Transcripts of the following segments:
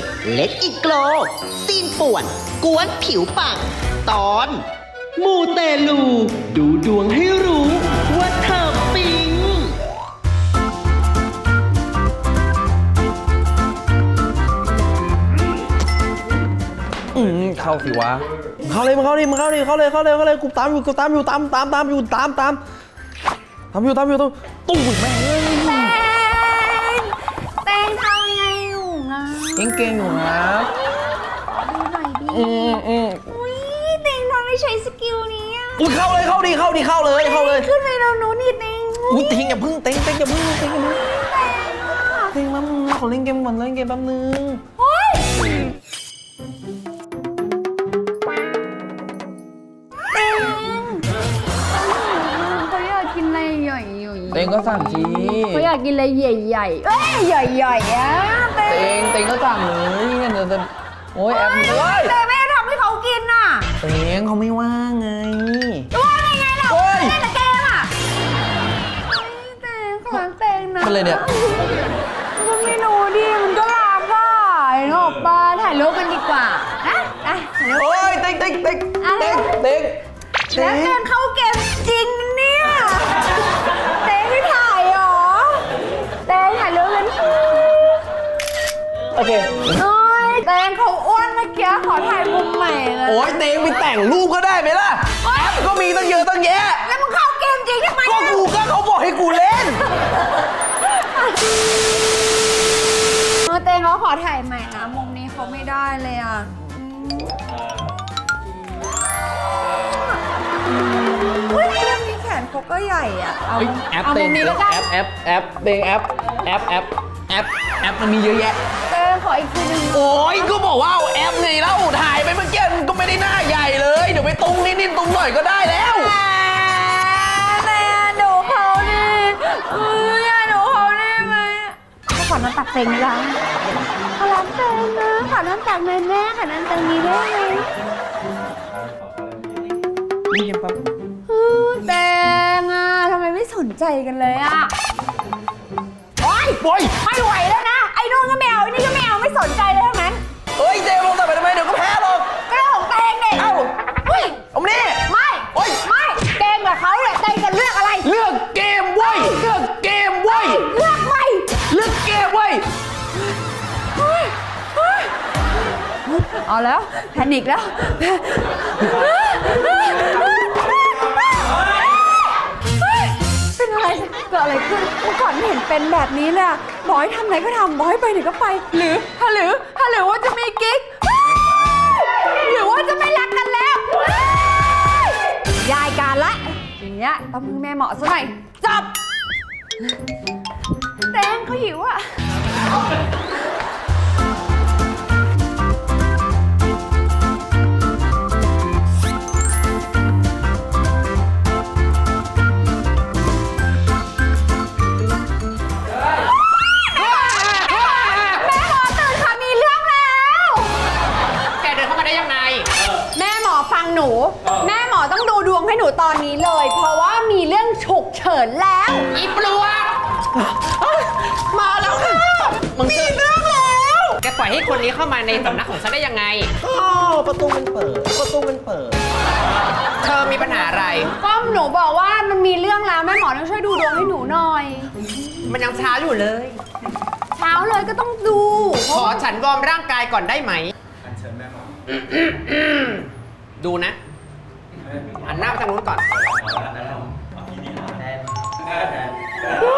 จเล็กอีกโกลซีนป่วน กวนผิวปัง ตอน มูเตลู ดูดวงให้รู้ ว่าเธอปิง อืมเข้าสิวะเข้าเลยมึงเข้าดิมึงเข้าดิเข้าเลยเข้าเลยเข้าเลยกูตามอยู่กูตามอยู่ตามตามตามอยู่ตามตามตามอยู่ตามอยู่ตามตุ้มแม่ง นะเก่งเก่งอยู่นะดูหน่อยดิอืมอืมอุ้ยแตงทำไม่ใช้สกิลนี้อะอุ้ยเข้าเลยเข้าดิเข้าดิเข้าเลยเข้าเลยขึ้นไปเราโน้นนี่แตงอุ้ยเต็งอย่าพึ่งเต็งเต็งอย่าพึ่งเต็งอย่าพึ่งแตงอะเต็งแป๊บนึงขอเล่นเกมก่อนเล่นเกมแป๊บนึงเฮ้ย ต็งก็สั่งทีเขาอยากกินอะไรใหญ่ๆเอ้ยใหญ่ๆอะแตเต็งงเต็งก็สั่งเลยเนี่ยเดี๋ยวจะโอ้ยแอปเฮ้ยแตงไม่ได้ทำให้เขากินน่ะเต็งเขาไม่ว่างไงว่าไงไงล่ะเฮ้ย เล่นแต่เกมอะแตงขอแตงนะเป็นไรเนี่ย มันไม่รู้ดิมันก็รักอะเห็นออกปะถ่ายรูปกันดีกว่านะอะถ่ายรูป โอ้ยเต็งเต็งเต็งอะไรเต็งเต็งแล้วเดินเข้าเกม โอเค โอ้ยเต้เขาอ้วนเมื่อกี้ขอถ่ายมุมใหม่เลยโอ้ยเต็งไปแต่งรูปก็ได้ไหมล่ะ แอปก็มีตั้งเยอะตั้งแยะ แล้วมึงเข้าเกมจริงทำไมก็อะกูก็เขาบอกให้กูเล่น เออเต้เขาขอถ่ายใหม่นะมุมนี้เขาไม่ได้เลยอะอืมอุ้ยเรื่องนี้แขนเขาก็ใหญ่อะเอาเฮ้ยแอปเอาเต็มุงมนี้แล้วกัน แอปแอปแอปเต็งแอปแอปแอปแอปแอปมันมีเยอะแยะเต้ข ออีกทีหนึงโอ้ยก็บอกว่าเอาแอปไงเล่าถ่ายไปเมื่อกี้มันก็ไม่ได้หน้าใหญ่เลย เดี๋ยวไปตุ้งนิดนิดตุ้งหน่อยก็ได้แล้ว แม่ดูเขาดิเอออย่าดูเขาได้ไหมเขาขอน้ำตักเต็งดีกว่าเขารักเต็งนะขอน้ำตักหน่อยแม่ขอน้ำตักนี้ได้ไหมนี่ยังปั๊บเออแตงอะทำไมไม่สนใจกันเลยอะ โอ๊ยโอ้ยไม่ไหวแล้วนะ เอาแล้วแพนิกแล้ว เป็นอะไรเกิดอะไรขึ้นเมื่อก่อนไม่เห็นเป็นแบบนี้เลยอะบอกให้ทำอะไรก็ทำบอกให้ไปไหนก็ไป หรือฮะหรือฮะหรือว่าจะมีกิ๊ก หรือว่าจะไม่รักกันแล้วยายการละอย่างเงี้ยต้องพึ่งแม่เหมาะซะหน่อยจับแตงเขาหิวอะ ตอนนี้เลย เพราะว่ามีเรื่องฉุกเฉินแล้ว อีปลวกมาแล้วค่ะมึงมีซื้อเรื่องแล้วแกปล่อยให้คนนี้เข้ามาในสำนักของฉันได้ยังไง อ้าวประตูมันเปิด ประตูมันเปิด เธอมีปัญหาอะไร ก็หนูบอกว่ามันมีเรื่องแล้วแม่หมอต้องช่วยดูดวงให้หนูหน่อย มันยังเช้าอยู่เลย เช้าเลยก็ต้องดู ขอฉันวอร์มร่างกายก่อนได้ไหมดูนะ หันหน้าไปทางนู้นก่อนเห็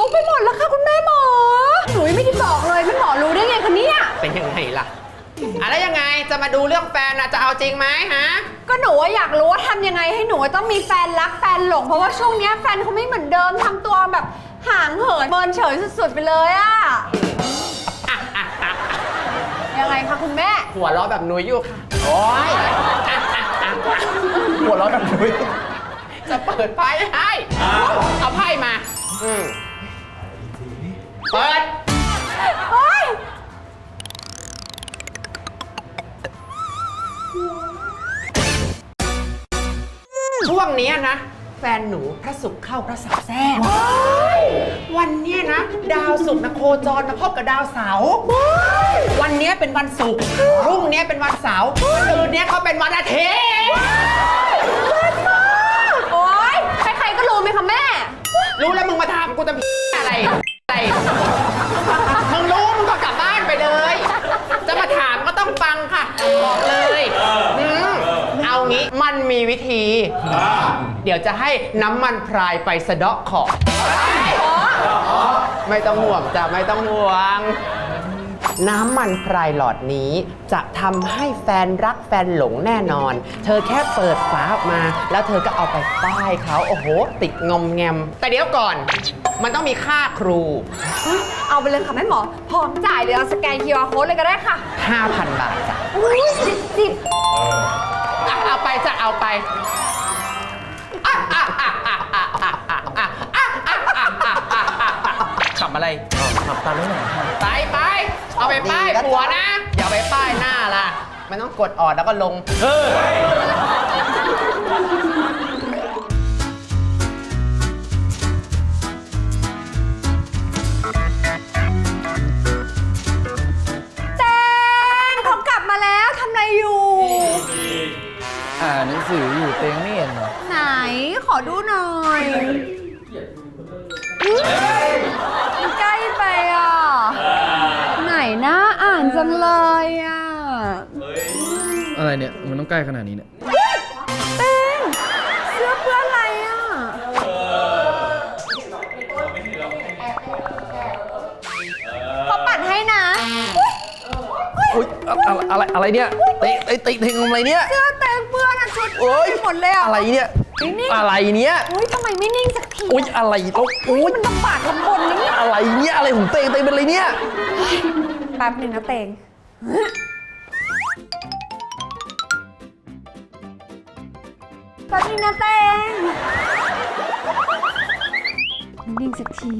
ลุกไปหมดแล้วค่ะคุณแม่หมอหนูยังไม่ได้บอกเลยแม่หมอรู้ได้ไงคะเนี่ย เป็นยังไงล่ะอะไรยังไงจะมาดูเรื่องแฟนนะจะเอาจริงไหมฮะ ก็หนูว่าอยากรู้ว่าทำยังไงให้หนูต้องมีแฟนรักแฟนหลง เพราะว่าช่วงเนี้ยแฟนเขาไม่เหมือนเดิมทำตัวแบบห่างเหินเมินเฉยสุดๆไปเลยอะยังไงคะคุณแม่ หัวเราะแบบนุ้ยอยู่ค่ะ โอ้ยอะอะอะอะหัวเร้อนแบบนุ้ยจะเปิดไพ่ให้เอาไพ่มา อืม เปิด เฮ้ย ช่วงเนี้ยนะ แฟนหนูพระศุกร์เข้าพระเสาร์แทรกวันเนี้ยนะ ดาวศุกร์นะโคจรมาพบกับดาวเสาร์วันเนี้ยเป็นวันศุกร์พรุ่งเนี้ยเป็นวันเสาร์คืนเนี้ยเขาเป็นวันอาทิตย์โอ๊ย ใครๆก็รู้ไหมคะแม่ รู้แล้วมึงมาถามกูจะมีอะไรอะไร มึงรู้มึงก็กลับบ้านไปเลย จะมาถามก็ต้องฟังค่ะ บอกเลยอืมเอางี้มันมีวิธี เดี๋ยวจะให้น้ำมันพรายไปสะเดาะขอบไม่ต้องห่วงจ้ะไม่ต้องห่วง น้ำมันพรายหลอดนี้จะทำให้แฟนรักแฟนหลงแน่นอน เธอแค่เปิดฝาออกมา แล้วเธอก็เอาไปป้ายเขาโอ้โห ติดงอมแงม แต่เดี๋ยวก่อน มันต้องมีค่าครู เอาไปเลยค่ะแม่หมอ พร้อมจ่ายเลยเอาสแกน QR code เลยก็ได้ค่ะ 5,000 บาทจ้ะอุ้ยจิบจิบอะเอาไปจะเอาไป ขับอะไรขับตามไม่ไหนไปไปเอาไปป้ายหัวนะ อย่าไปป้ายหน้าล่ะไม่ต้องกดออดแล้วก็ลงเออแตงเขากลับมาแล้วทำอะไรอยู่ อ่านหนังสืออยู่เต็งไม่เห็นเหรอไหนข อดูหน่อยอุ๊ยมันใกล้ไปอะ ไหนนะอ่านจังเลยอะอะไรเนี่ย มันต้องใกล้ขนาดนี้เนี่ยเต้งเสื้อเพื่อนอะไรอะ เขาปัดให้นะอุ้ยอะอะไรอะไรเนี่ยเตะเตะเตะเตะอะไรเนี่ย เสื้อเต้งเพื่อนอะชุดโอ้ยหมดเลยอะ อะไรเนี่ยไม่ นิ่งอะไรเนี่ยอุ้ยทำไมไม่นิ่งสักทีอุ้ยอะไรต้องอุ้ยมันลำบากลำบนนะเนี่ยอะไรเนี่ยอะไรของเตงเตงเป็นอะไรเนี่ยแป๊บหนึ่งนะเตงแป๊บหนึงนะเตงนิ่งสักที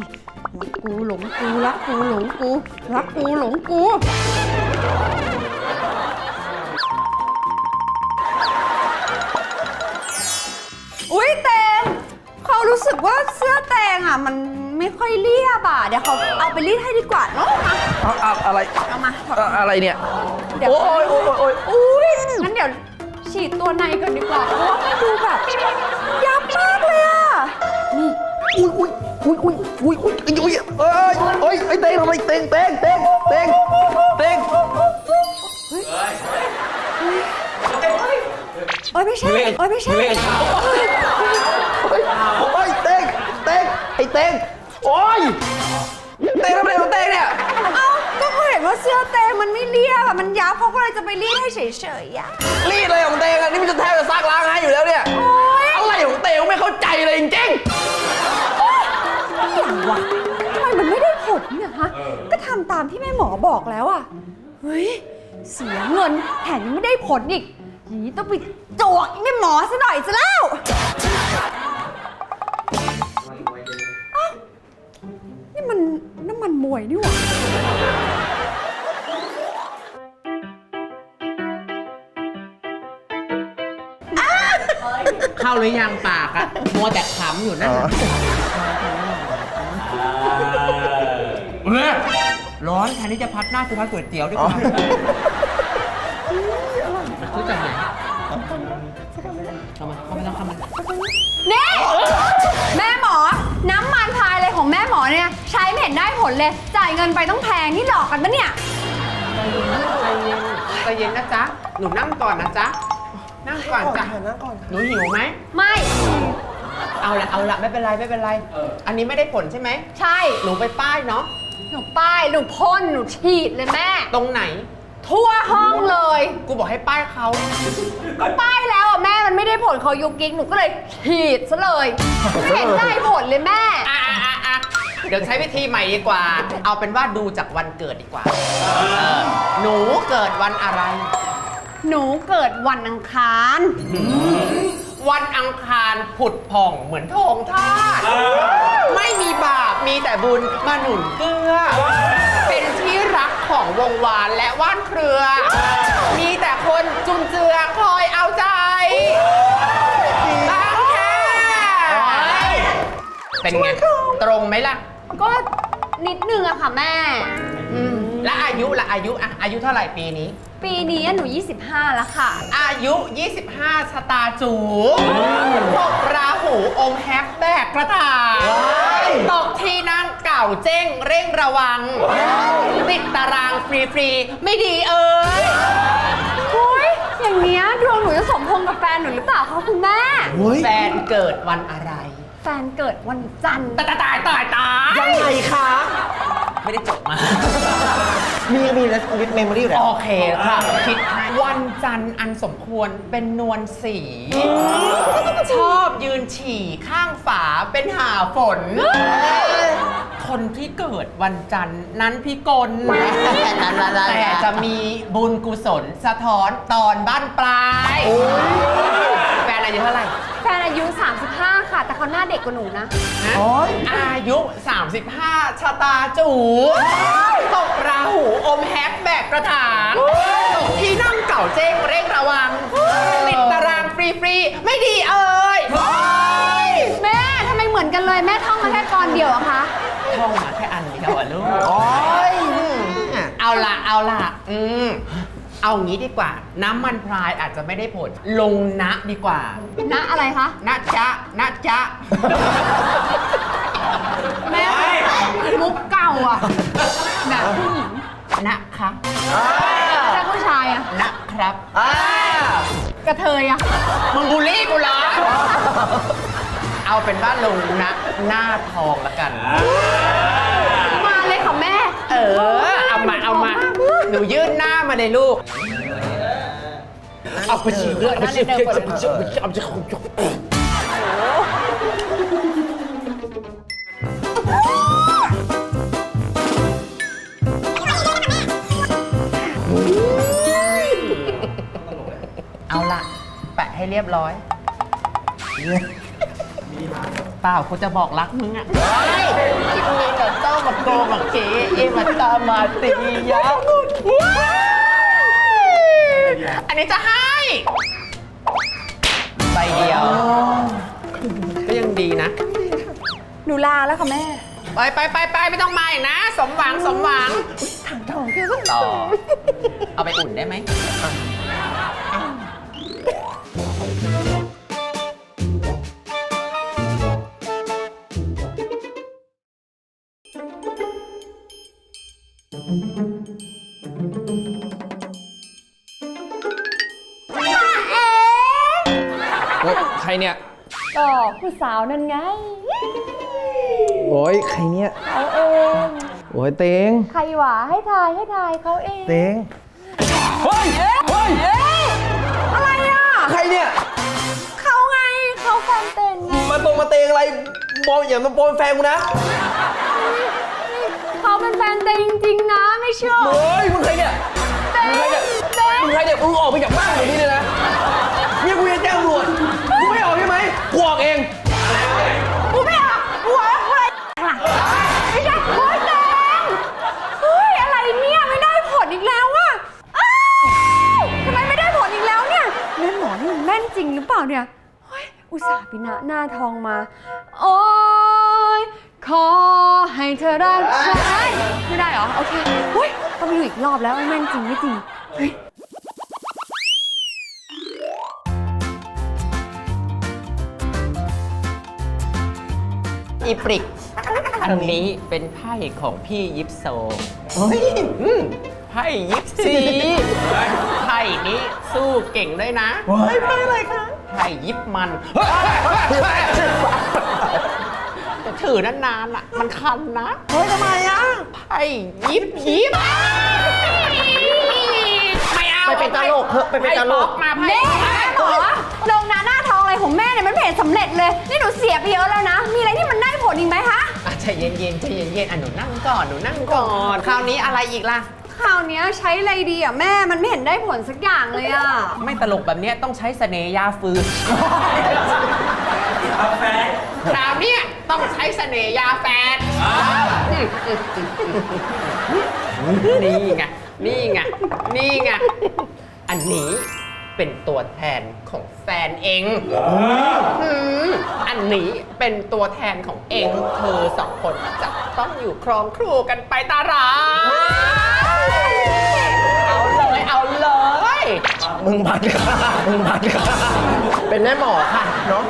รักกูหลงกูรักกูหลงกูรักกูหลงกู รู้สึกว่าเสื้อเตงอะ มันไม่ค่อยเรียบอะ เดี๋ยวเขาเอาไปรีดให้ดีกว่าเนาะมาอะอะอะไรเอามาถอดอะอะไรเนี่ย เดี๋ยวโอ้ยโอ้ยโอ้ยอุ้ยงั้นเดี๋ยวฉีดตัวในก่อนดีกว่าเพราะว่ามันดูแบบยับมากเลยอะนี่อุ้ยอุ้ยอุ้ยอุ้ยอุ้ยอุ้ยอุ้ยเอ้ยเอ้ยไอ้เตงทำไมเตงเตงเตงเตงเตงโอ้ยไม่ใช่โอ้ยไม่ใช่ เฮ้ยเฮ้ยเตงเตงไอ้เตงโอ้ยเตงทำอะไรของเตงเนี่ยเอ้าก็เขาเห็นว่าเสื้อเตงมันไม่เรียบอะมันยับเขาก็เลยจะไปรีดให้เฉยๆอะรีดอะไรของเตงอะนี่มันจะแทบจะซักล้างให้อยู่แล้วเนี่ยโอ๊ยอะไรของเตงไม่เข้าใจเลยจริงอย่างวะทำไมมันไม่ได้ผลเนี่ยฮะ ก็ทำตามที่แม่หมอบอกแล้วอะเฮ้ย เสียเงินแถมยังไม่ได้ผลอีกอย่างนี้ต้องไปจวกอีแม่หมอซะหน่อยจะแล้ว มันน้ำมันมวยนี่หว่าเข้าหรือยังปากอะมัวแต่ขำอยู่นั่นน่ะร้อนแทนที่จะพัดหน้ากูพัดก๋วยเตี๋ยวดีกว่ารู้จักไหน นได้ผลเลย จ่ายเงินไปต้องแพงนี่หลอกกันปะเนี่ย ใจเย็นใจเย็นนะจ๊ะ หนูนั่งก่อนนะจ๊ะ นั่งก่อนจ้ะหนูหิวไหม ไม่ เอาละเอาละไม่เป็นไรไม่เป็นไร อันนี้ไม่ได้ผลใช่ไหม ใช่ หนูไปป้ายเนาะ หนูป้าย หนูพ่น หนูฉีดเลยแม่ ตรงไหน ทั่วห้องเลย กูบอกให้ป้ายเขาก็ป้ายแล้วอะแม่ มันไม่ได้ผลเขายุกกิ๊ก หนูก็เลยฉีดซะเลย ไม่เห็นได้ผลเลยแม่ อะอะอะอะ เดี๋ยวใช้วิธีใหม่ดีกว่า เอาเป็นว่าดูจากวันเกิดดีกว่าเออหนูเกิดวันอะไร หนูเกิดวันอังคาร วันอังคารผุดผ่องเหมือนทองทาสไม่มีบาปมีแต่บุญมาหนุนเกื้อ เป็นที่รักของวงวานและว่านเครือ มีแต่คนจุนเจือคอยเอาใจบางแค่เป็นไง ตรงไหมล่ะก็ นิดนึงอะค่ะแม่ อืม และอายุละอายุอะอายุเท่าไหร่ปีนี้ ปีนี้หนู 25 แล้วค่ะ อายุ 25สตาร์จูหกราหูอมแฮปแบกกระถางตกที่นั่งเก่าเจ้งเร่งระวัง ติดตารางฟรีๆ ไม่ดีเอ้ยโอ้ยอย่างเนี้ยดวงหนูจะสมพงษ์กับแฟนหนูหรือเปล่าคะคุณแม่ แฟนเกิดวันอะไร แฟนเกิดวันจันทร์ ตายตายตายตายยังไงคะ ไม่ได้จบมา มีมีแล้ววิดเมมโมรี่แล้ว โอเคค่ะ คิดให้วันจันทร์อันสมควรเป็นนวลสี ชอบยืนฉี่ข้างฝาเป็นหาฝน คนที่เกิดวันจันทร์นั้นพิกลแต่จะมีบุญกุศลสะท้อนตอนบ้านปลาย แฟนอายุเท่าไหร่ แฟนอายุ 35 ค่ะ แต่เขาหน้าเด็กกว่าหนูนะนะอายุ 35 ชะตาจูตกราหูอมแฮกแบกกระถางตกที่นั่งเก่าเจ้งเร่งระวังติดตารางฟรีๆ ไม่ดีเอ่ยแม่ทำไมเหมือนกันเลยแม่ท่องมาแค่กรเดียวอะคะท่องมาแค่อันเดียวอะลูกเอาละเอาละอืม เอางี้ดีกว่า น้ำมันพรายอาจจะไม่ได้ผล ลงนะดีกว่าณอะไรคะ นะจ๊ะนะจ๊ะ แม่มุกเก่าอะแบบผู้หญิงนะคะแต่ผู้ชายอะนะครับกระเทยอะมึงบูลลี่กูเหรอ เอาเป็นว่าลงนะ หน้าทองละกัน ออเอามาเอามา หนูยื่นหน้ามาเลยลูก เอาไปฉีดเลือดเอาไปฉีดเลือดเอาไปฉีดเลือดเอาไปฉีดเลือดเอาละแปะให้เรียบร้อย เปล่ากูจะบอกรักมึงอะคิดมีกับเจ้ามาโกมาเกเอมาตามาตียะอันนี้จะให้ใบเดียว ก็ยังดีนะ หนูลาแล้วค่ะแม่ ไปไปไปไปไม่ต้องมาอีกนะ สมหวังสมหวังถังทองต่อ เอาไปอุ่นได้ไหม ใครเนี่ย ก็ผู้สาวนั่นไง โอ้ยใครเนี่ย เขาเอง โอ้ยเตงใครหวาให้ทายให้ทายเขาเองเตงเฮ้ยเฮ้ยเอ้ยอะไรอะ ใครเนี่ย เขาไงเขาแฟนเต้นไงมาตรงมาเตงอะไรบอลอย่ามาบอลแฟนกูนะเขาเป็นแฟนเต้นจริงๆนะไม่เชื่อเฮ้ยมึงใครเนี่ย เต้นมึงใครเนี่ยเต้นมึงใครเนี่ยมึงออกไปจากบ้านเดี๋ยวนี้เลยนะเนี่ยกูจะแจ้งตำรวจกูไม่ออ กใช่ไหมกูออกเอง กูไม่ออกหัวใครล่ะไม่ได้โอยแดงเฮ้ย อะไรเนี่ย ไม่ได้ผลอีกแล้วอะอ้าวทำไมไม่ได้ผลอีกแล้วเนี่ยแม่หมอนี่มันแม่นจริงหรือเปล่าเนี่ยเฮ้ยอุตส่าห์พินะหน้าทองมา โอ้ยขอให้เธอรักฉันไม่ได้เหรอ โอเคเฮ้ยต้องไปดูอีกรอบแล้วว่าแม่นจริงไม่จริง เฮ้ย อีปริก อันนี้เป็นไพ่ของพี่ยิปโซอืมไพ่ยิปซีไพ่นี้สู้เก่งด้วยนะเฮ้ยไปอะไรคะไพ่ยิปมันจะถือนานๆอะ มันคันนะเฮ้ยทำไมอะไพ่ยิบยิบไม่เอาไปเป็นตลกเถอะไปเป็นตลกไพ่ป๊อมาไพ่ เน่แม่หมอลงหน้าหน้าทองอะไร ของแม่เนี่ยมันไม่เห็นสำเร็จเลย นี่หนูเสียไปเยอะแล้วนะ มีอะไรที่มันได้ผลอีกไหมคะอะใจเย็นๆใจเย็นๆอะหนูนั่งก่อนหนูนั่งก่อนคราวนี้อะไรอีกล่ะคราวเนี้ยใช้อะไรดีอะแม่มันไม่เห็นได้ผลสักอย่างเลยอะ ไม่ตลกแบบเนี้ยต้องใช้เสน่ห์ยาฟืนคราวเนี้ยต้องใช้เสน่ห์ยาแฟนนี่ไงนี่ไงนี่ไงอันนี้ เป็นตัวแทนของแฟนเองหืมอันนี้เป็นตัวแทนของเอง เธอสองคนจะต้องอยู่ครองครูกันไปตลอดเอาเลยเอาเลย มึงบัดค่ะมึงบัดค่ะเป็นแม่หมอค่ะเนาะ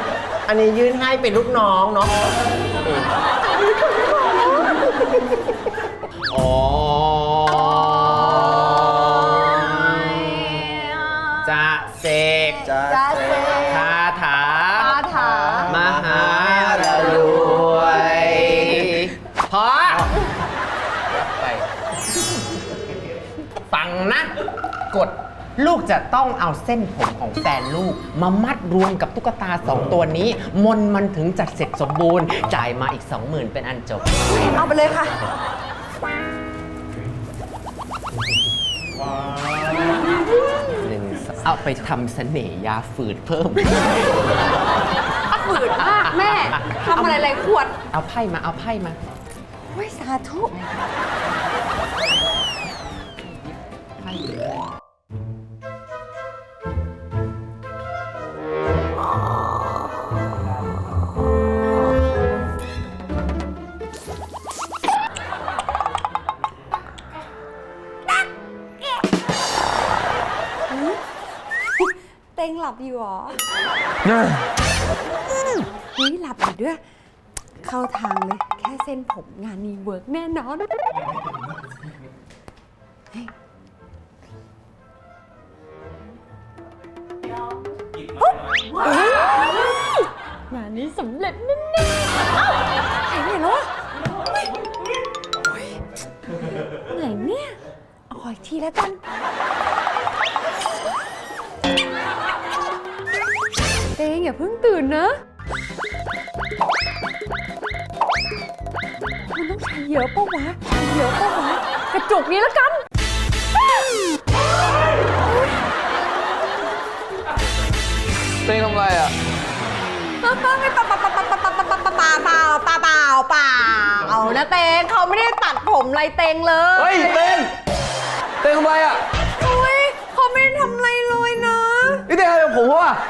อันนี้ยื่นให้เป็นลูกน้องเนาะ จะต้องเอาเส้นผมของแฟนลูก มามัดรวมกับตุ๊กตาสองตัวนี้ มนต์มันถึงจะเสร็จสมบูรณ์ จ่ายมาอีก 20,000 เป็นอันจบ เอาไปเลยค่ะ หนึ่งสองเอาไปทำเสน่ห์ยาฝืดเพิ่ม ฝืดมากแม่ทำอะไรไรขวดเอาไพ่มาเอาไพ่มา โอ้ยสาธุ เต็งหลับอยู่เหรอเฮ้ยหลับอยู่ด้วย เข้าทางเลย แค่เส้นผมงานนี้เวิร์กแน่นอนเฮ้ยปุ๊บเฮ้ยงานนี้สำเร็จแน่ๆเอ้าหายไปไหนแล้ววะเฮ้ยไหนเนี่ยเอาขออีกทีแล้วกัน อย่าเพิ่งตื่นนะ มันต้องใช้เยอะปะวะใช้เยอะปะวะ กระจุกนี้แล้วกัน เต้งทำไรอะไม่เปล่าเปล่าเปล่าเปล่าเปล่าเปล่าเปล่าเปล่าเปล่าเปล่าเปล่าเปล่าเอานะเตงเขาไม่ได้ตัดผมอะไรเตงเลยเฮ้ยเต้งเต้งทำไรอะ อุ้ยเขาไม่ได้ทำอะไรเลยนะนี่เต้งทำกับผมวะเ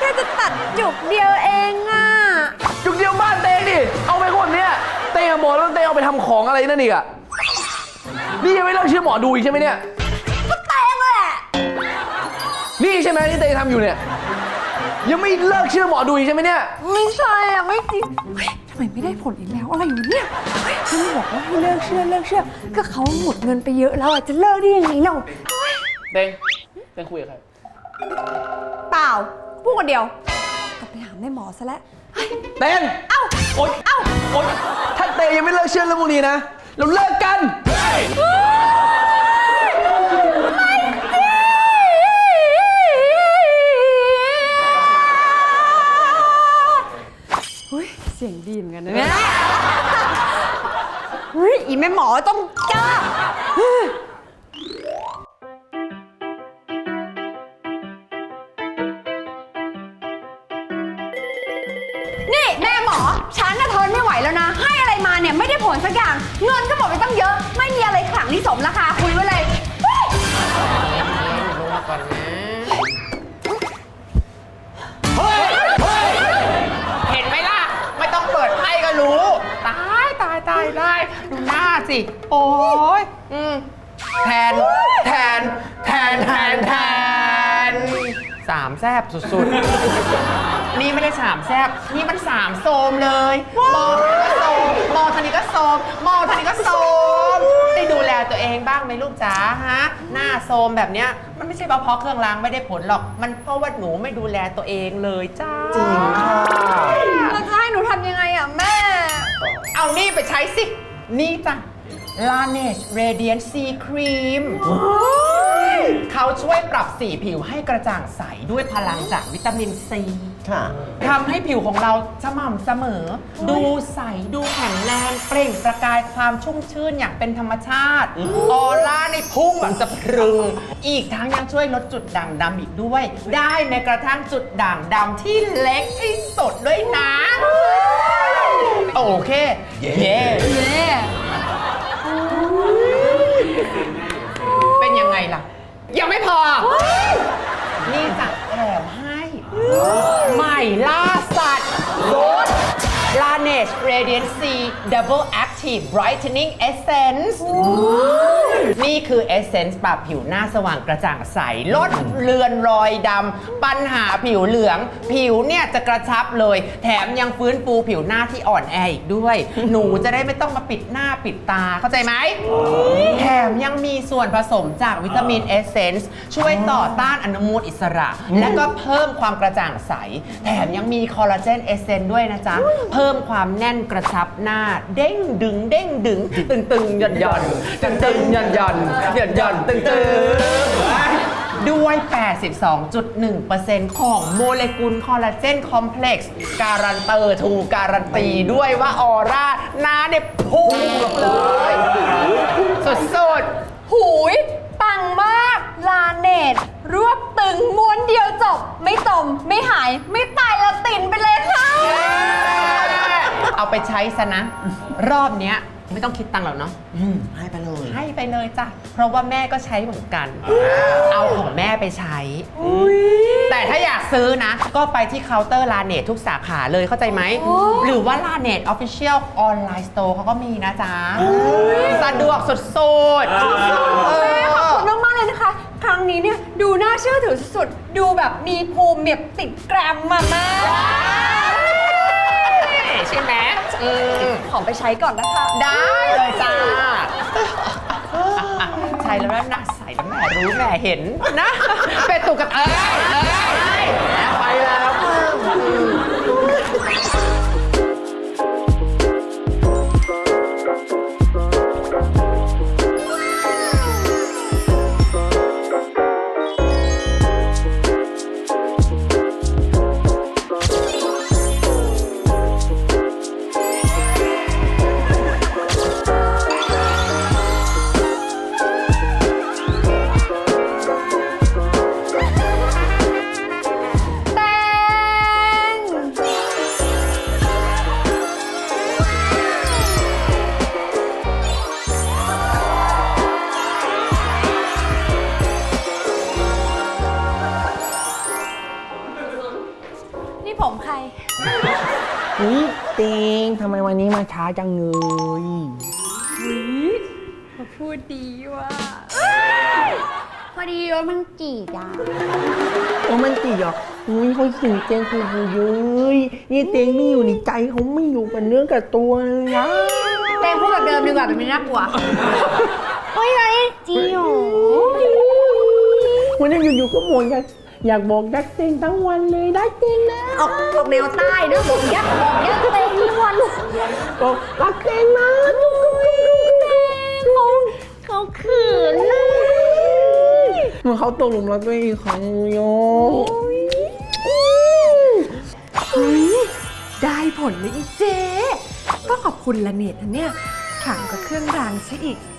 แค่จะตัดหยุกเดียวเองอะ จุกเดียวบ้านเต้งดิ เอาไปคนเนี้ยเต้งอะหมอแล้วเต้งเอาไปทำของอะไรนั่นอีกอะนี่ยังไม่เลิกเชื่อหมอดูอีกใช่ไหมเนี่ย ก็เตงแหละนี่ใช่ไหมที่เต้งทำอยู่เนี่ย ยังไม่เลิกเชื่อหมอดูอีกใช่ไหมเนี่ย ไม่ใช่อะ ไม่จริงเฮ้ยทำไมไม่ได้ผลอีกแล้วอะไรอยู่เนี่ยเฮ้ยฉันบอกว่าให้เลิกเชื่อเลิกเชื่อ ก็เขาหมดเงินไปเยอะแล้วอะจะเลิกได้ยังไงเนาะเต้งเต้งคุยกับใคร เปล่า พูดคนเดียว กลับไปหาแม่หมอซะแล้วเฮ้ยเต้งเอ้าโอ๊ยเอ้าโอ๊ยถ้าเต้งยังไม่เลิกเชื่อเรื่องพวกนี้นะ เราเลิกกันเฮ้ยเสียงดีเหมือนกันนะเนี่ยเฮ้ยอีแม่หมอต้องเจอ ลสักอย่าง เงินก็หมดไปตั้งเยอะ ไม่มีอะไรขลังที่สมราคาคุยไว้เลยเฮ้ยลงมาก่อนนะเห็นไหมล่ะ ไม่ต้องเปิดไพ่ก็รู้ ตายตายตายได้ดูหน้าสิ โอ้ยอืมแทน แทน แทน แทน แทน สามแซบสุดๆ นี่ไม่ได้สามแซบนี่มันสามโซมเลยม มลูกจ๋าฮะ หน้าโซมแบบเนี้ยมันไม่ใช่เพราะเครื่องรางไม่ได้ผลหรอก มันเพราะว่าหนูไม่ดูแลตัวเองเลยจ้า จริงค่ะ เราจะให้หนูทำยังไงอะแม่ เอานี่ไปใช้สิ นี่จ้ะ Laneige Radiant C Cream เขาช่วยปรับสีผิวให้กระจ่างใสด้วยพลังจากวิตามินซี ค่ะ ทำให้ผิวของเราสม่ำเสมอ ดูใส ดูแข็งแรง เปล่งประกายความชุ่มชื่นอย่างเป็นธรรมชาติ ออร่าในพุ่งแบบสะพรึง อีกทั้งยังช่วยลดจุดด่างดำอีกด้วย ได้ในกระทั่งจุดด่างดำที่เล็กที่สุดด้วยนะ โอเค เย้เย้เป็นยังไงล่ะ ยังไม่พอ นี่จะแถมให้ ใหม่ล่าสัตว์รส Laneige Radiant C Double Active Brightening Essence นี่คือ Essence ปรับผิวหน้าสว่างกระจ่างใส ลดเลือนรอยดำ ปัญหาผิวเหลือง ผิวเนี่ยจะกระชับเลย แถมยังฟื้นฟูผิวหน้าที่อ่อนแออีกด้วย หนูจะได้ไม่ต้องมาปิดหน้าปิดตาเข้าใจไหม แถมยังมีส่วนผสมจากวิตามินเอเซนส์ช่วยต่อต้านอนุมูลอิสระ และก็เพิ่มความกระจ่างใส แถมยังมีคอลลาเจนเอเซนด้วยนะจ๊ะ เพิ่มความแน่นกระชับหน้าเด้งดึงงเด้งดึงตึงตึงหย่อนหย่อนตึงตึงหย่อนหย่อนหย่อนหย่อนตึงตึงด้วย 82.1%ของโมเลกุลคอลลาเจนคอมเพล็กซ์การันเตอร์ทูการันตีด้วยว่าออร่าหน้าเนี่ยพุ่งเลยสุดๆหูย ปังมาก ลาเนตรวบตึงม้วนเดียวจบ ไม่จม ไม่หาย ไม่ตายละตินไปเลยค่ะ เอาไปใช้ซะนะ รอบเนี้ยไม่ต้องคิดตังค์หรอกเนาะ อืมให้ไปเลย ให้ไปเลยจ้ะ เพราะว่าแม่ก็ใช้เหมือนกัน เอาของแม่ไปใช้ แต่ถ้าอยากซื้อนะ ก็ไปที่เคาน์เตอร์ลาเนตทุกสาขาเลยเข้าใจไหมโอ้หรือว่าลาเนตออฟฟิเชียลออนไลน์สโตร์เขาก็มีนะจ๊ะ สะดวกสุดๆแม่ขอบคุณมากๆเลยนะคะ ครั้งนี้เนี่ย ดูน่าเชื่อถือสุดๆดูแบบมีภูมิแบบติดแกรมมาแม่ ใช่ไหมอืมขอไปใช้ก่อนนะคะ ได้เลยจ้า ใช่แล้วนะหน้าใสแล้วแม่รู้แม่เห็นนะ เป็นตุกกระเอ้ยเอ้ยไปแล้ว จังเลยเขาพูดดีว่ะพอดีรถมันจีดอะโอ้มันจีเหรออุ้ยเขาถึงเตงคือกูเย้ยนี่เตงไม่อยู่ในใจเขาไม่อยู่กับเนื้อกับตัวเลยนะแตงพูดแบบเดิมดีกว่าแบบนี้น่ากลัวเฮ้ยไรจีโอวันนี้อยู่ๆก็บ่นอยาก อยากบอกรักเตงทั้งวันเลยได้เตงแล้วออกออกแนวใต้ด้วยบอกยักษ์บอกยักษ์เต็งทุกวันบอกรักเตงนะเขาเขาขืนเลยเหมื่อนเขาตกหลุมรักตัวเองอีกครั้งเลยโยเฮ้ยได้ผลเลยอีเจ๊ก็ขอบคุณละเนตนะเนี่ยถามกับเครื่องรางซะอีกอ้